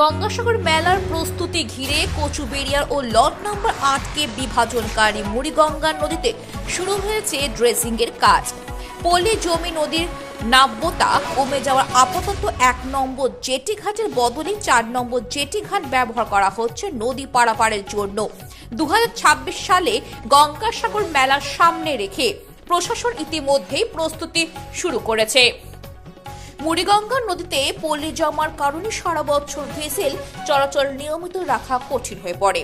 গঙ্গাসাগর মেলার প্রস্তুতি ঘিরে কচুবেড়িয়ার ও লট নম্বর আটকে বিভাজনকারী মুড়িগঙ্গা নদীতে শুরু হয়েছে ড্রেসিং এর কাজ। পল্লী জমি নদীর নাব্যতা কমে যাওয়ার আপাতত এক নম্বর জেটি ঘাটের বদলে চার নম্বর জেটি ঘাট ব্যবহার করা হচ্ছে নদী পারাপারের জন্য। দু হাজার ছাব্বিশ সালে গঙ্গাসাগর মেলার সামনে রেখে প্রশাসন ইতিমধ্যেই প্রস্তুতি শুরু করেছে। মুড়িগঙ্গা নদীতে পল্লী জমার কারণে সারা বছর ভেসেল চলাচল নিয়মিত রাখা কঠিন হয়ে পড়ে।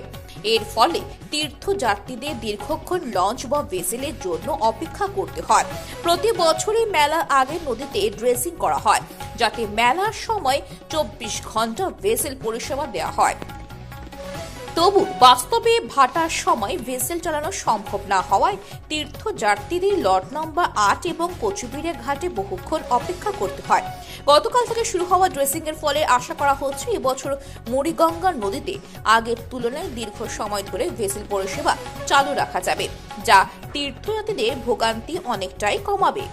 এর ফলে তীর্থযাত্রীদের দীর্ঘক্ষণ লঞ্চ বা ভেসেলের জন্য অপেক্ষা করতে হয়। প্রতি বছরই মেলা আগে নদীতে ড্রেসিং করা হয়, যাতে মেলার সময় চব্বিশ ঘণ্টা ভেসেল পরিষেবা দেওয়া হয়। তবু বাস্তবে ভাটার সময় ভেসেল চালানো সম্ভব না হওয়ায় তীর্থযাত্রীদের লট নম্বর আট এবং কচুবিড়িয়া ঘাটে বহুক্ষণ অপেক্ষা করতে হয়। গতকাল থেকে শুরু হওয়া ড্রেসিং এর ফলে আশা করা হচ্ছে এবছর মুড়িগঙ্গা নদীতে আগের তুলনায় দীর্ঘ সময় ধরে ভেসেল পরিষেবা চালু রাখা যাবে, যা তীর্থযাত্রীদের ভোগান্তি অনেকটাই কমাবে।